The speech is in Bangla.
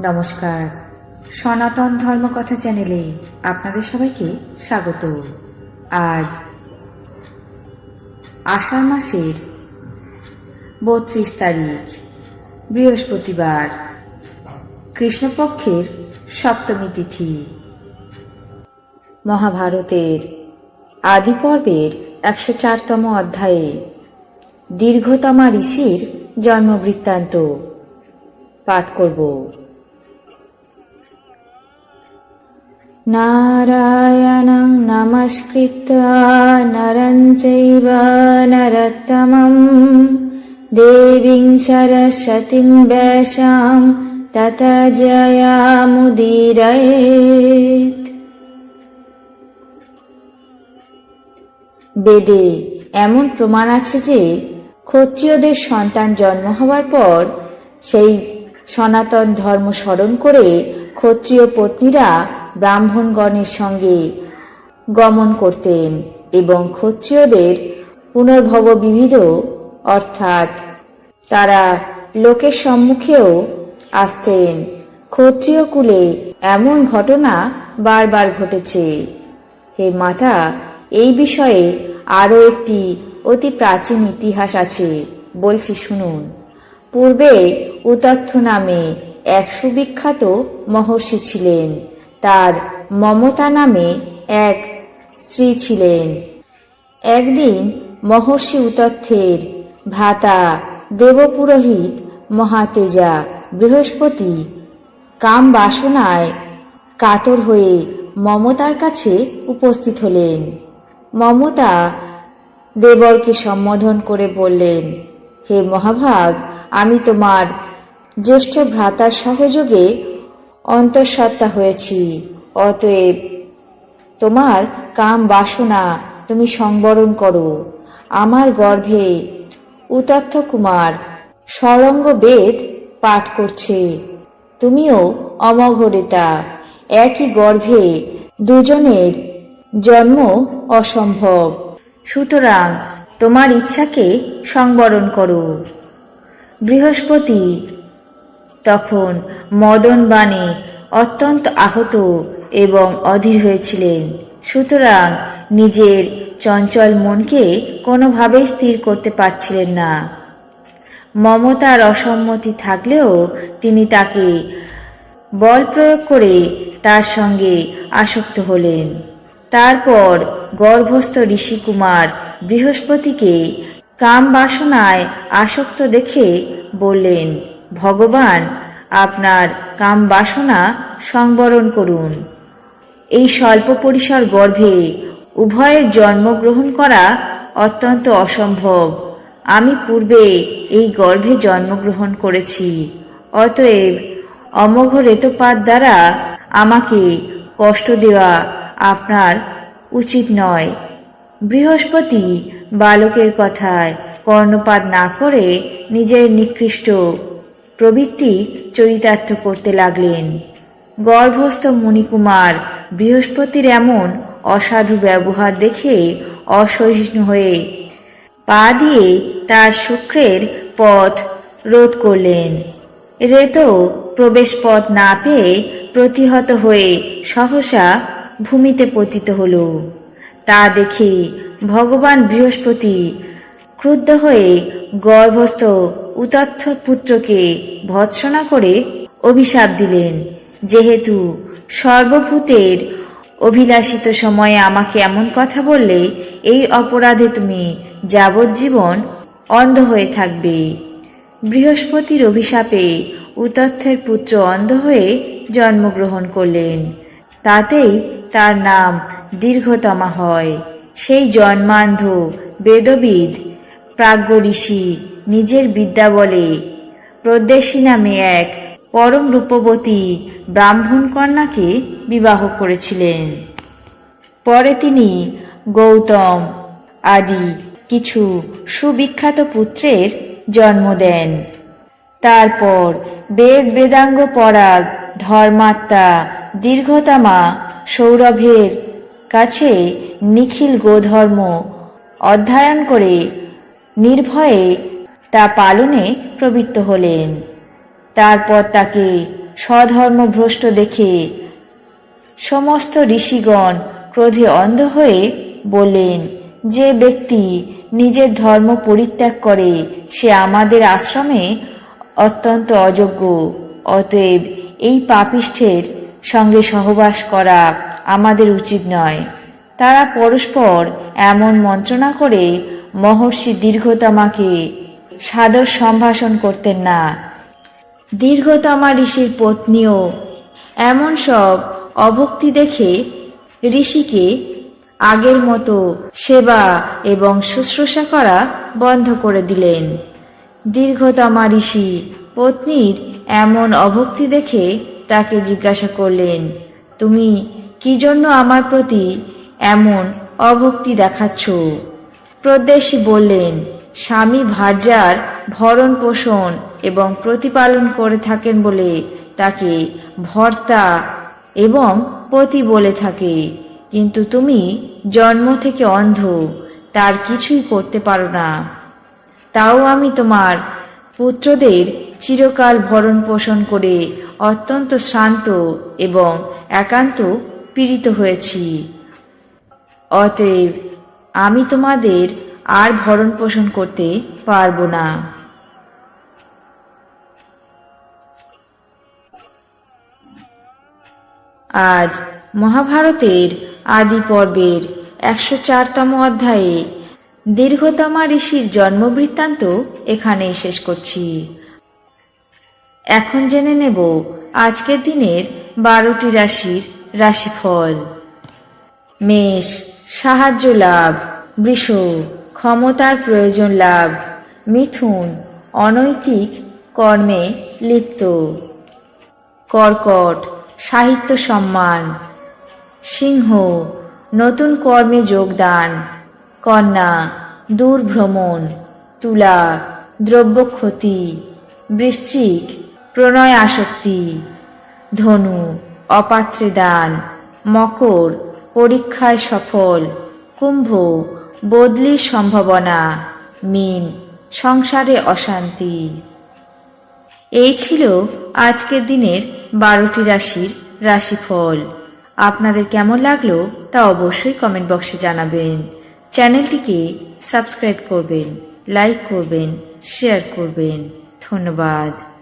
নমস্কার। সনাতন ধর্মকথা চ্যানেলে আপনাদের সবাইকে স্বাগত। আজ আষাঢ় মাসের বত্রিশ তারিখ, বৃহস্পতিবার, কৃষ্ণপক্ষের সপ্তমী তিথি। মহাভারতের আদি পর্বের একশো চারতম অধ্যায়ে দীর্ঘতমা ঋষির জন্মবৃত্তান্ত পাঠ করব। নারায়ণং নমস্কৃত্য নরং চৈব নরোত্তমं দেবীং সরস্বতীং ব্যাসাং তত জয়ামুদীরয়েত বেদে এমন প্রমাণ আছে যে ক্ষত্রিয়দের সন্তান জন্ম হওয়ার পর সেই সনাতন ধর্ম স্মরণ করে ক্ষত্রিয় পত্নীরা ব্রাহ্মণগণের সঙ্গে গমন করতেন এবং ক্ষত্রিয়দের পুনর্ভব বিবিধ, অর্থাৎ তারা লোকের সম্মুখেও আসতেন। ক্ষত্রিয় কুলে এমন ঘটনা বারবার ঘটেছে। হে মাতা, এই বিষয়ে আরও একটি অতি প্রাচীন ইতিহাস আছে, বলছি শুনুন। পূর্বে উতথ্য নামে এক সুবিখ্যাত মহর্ষি ছিলেন। তার মমতা নামে এক স্ত্রী ছিলেন। একদিন মহর্ষি উতথ্যের ভ্রাতা দেবপুরোহিত মহাতেজা বৃহস্পতি কাম বাসনায় কাতর হয়ে মমতার কাছে উপস্থিত হলেন। মমতা দেবরকে সম্বোধন করে বললেন, হে মহাভাগ, আমি তোমার জ্যেষ্ঠ ভ্রাতার সহযোগে অন্তঃসত্ত্বা হয়েছি। অতএব তোমার কাম বাসনা তুমি সংবরণ করো। আমার গর্ভে উতথ্য কুমার সরঙ্গ বেদ পাঠ করছে। তুমিও অমঘরিতা, একই গর্ভে দুজনের জন্ম অসম্ভব। সুতরাং তোমার ইচ্ছাকে সংবরণ করো। বৃহস্পতি তখন মদন বাণে অত্যন্ত আহত এবং অধীর হয়েছিলেন। সুতরাং নিজের চঞ্চল মনকে কোনোভাবেই স্থির করতে পারছিলেন না। মমতার অসম্মতি থাকলেও তিনি তাকে বল প্রয়োগ করে তার সঙ্গে আসক্ত হলেন। তারপর গর্ভস্থ ঋষিকুমার বৃহস্পতিকে কাম বাসনায় আসক্ত দেখে বললেন ভগবান আপনার কাম বাসনা সংবরণ করুন। এই স্বল্প পরিসর গর্ভে উভয়ের জন্মগ্রহণ করা অত্যন্ত অসম্ভব। আমি পূর্বে এই গর্ভে জন্মগ্রহণ করেছি, অতএব অমোঘ রেতপাত দ্বারা আমাকে কষ্ট দেওয়া আপনার উচিত নয়। বৃহস্পতি বালকের কথায় কর্ণপাত না করে নিজের নিকৃষ্ট প্রবৃত্তি চরিতার্থ করতে লাগলেন। গর্ভস্থ মণিকুমার বৃহস্পতির এমন অসাধু ব্যবহার দেখে অসহিষ্ণু হয়ে পা দিয়ে তার শুক্রের পথ রোধ করলেন। রেতো প্রবেশ পথ না পেয়ে প্রতিহত হয়ে সহসা ভূমিতে পতিত হল। তা দেখে ভগবান বৃহস্পতি ক্রুদ্ধ হয়ে গর্ভস্থ উতথ্য পুত্রকে ভৎসনা করে অভিশাপ দিলেন। যেহেতু সর্বভূতের অভিলাষিত সময়ে আমাকে এমন কথা বললে, এই অপরাধে তুমি যাবজ্জীবন অন্ধ হয়ে থাকবে। বৃহস্পতির অভিশাপে উতথ্যের পুত্র অন্ধ হয়ে জন্মগ্রহণ করলেন। তাতেই তার নাম দীর্ঘতমা হয়। সেই জন্মান্ধ বেদবিদ প্রাজ্ঞ ঋষি নিজের বিদ্যা বলে প্রদেশী নামে এক পরম রূপবতী ব্রাহ্মণ কন্যাকে বিবাহ করেছিলেন। পরে তিনি গৌতম আদি কিছু সুবিখ্যাত পুত্রের জন্ম দেন। তারপর বেদ বেদাঙ্গ পরাগ ধর্মাত্মা দীর্ঘতামা সৌরভের কাছে নিখিল গোধর্ম অধ্যয়ন করে নির্ভয়ে তা পালনে প্রবৃত্ত হলেন। তারপর তাকে স্বধর্ম ভ্রষ্ট দেখে সমস্ত ঋষিগণ ক্রোধে অন্ধ হয়ে বললেন, যে ব্যক্তি নিজের ধর্ম পরিত্যাগ করে, সে আমাদের আশ্রমে অত্যন্ত অযোগ্য। অতএব এই পাপিষ্ঠের সঙ্গে সহবাস করা আমাদের উচিত নয়। তারা পরস্পর এমন মন্ত্রণা করে মহর্ষি দীর্ঘতমাকে সাদর সম্ভাষণ করতেন না। দীর্ঘতমা ঋষির পত্নীও এমন সব অভক্তি দেখে ঋষিকে আগের মতো সেবা এবং শুশ্রূষা করা বন্ধ করে দিলেন। দীর্ঘতমা ঋষি পত্নীর এমন অভক্তি দেখে তাকে জিজ্ঞাসা করলেন, তুমি কি জন্য আমার প্রতি এমন অভক্তি দেখাচ্ছ? প্রদেশী বললেন, স্বামী ভার্যার ভরণ পোষণ এবং প্রতিপালন করে থাকেন বলে তাকে ভর্তা এবং পতি বলে থাকে। কিন্তু তুমি জন্ম থেকে অন্ধ, তার কিছুই করতে পারো না। তাও আমি তোমার পুত্রদের চিরকাল ভরণ পোষণ করে অত্যন্ত শ্রান্ত এবং একান্ত পীড়িত হয়েছি। অতএব আমি তোমাদের আর ভরণ পোষণ করতে পারব না। আজ মহাভারতের আদি পর্বের একশো চারতম অধ্যায়ে দীর্ঘতমা ঋষির জন্মবৃত্তান্ত এখানেই শেষ করছি। এখন জেনে নেব আজকের দিনের বারোটি রাশির রাশিফল। মেষ সাহায্য লাভ, বৃষ, ক্ষমতার প্রয়োজন লাভ, মিথুন, অনৈতিক কর্মে লিপ্ত। কর্কট, সাহিত্য সম্মান। সিংহ, নতুন কর্মে যোগদান। কন্যা দূর ভ্রমণ তুলা দ্রব্য ক্ষতি বৃশ্চিক প্রণয় আসক্তি ধনু অপাত্রে দান মকর পরীক্ষায় সফল। কুম্ভ, বদলির সম্ভাবনা। মিন, সংসারে অশান্তি। এই ছিল আজকের দিনের বারোটি রাশির রাশিফল। আপনাদের কেমন লাগল তা অবশ্যই কমেন্ট বক্সে জানাবেন। চ্যানেলটিকে সাবস্ক্রাইব করবেন লাইক করবেন শেয়ার করবেন। ধন্যবাদ।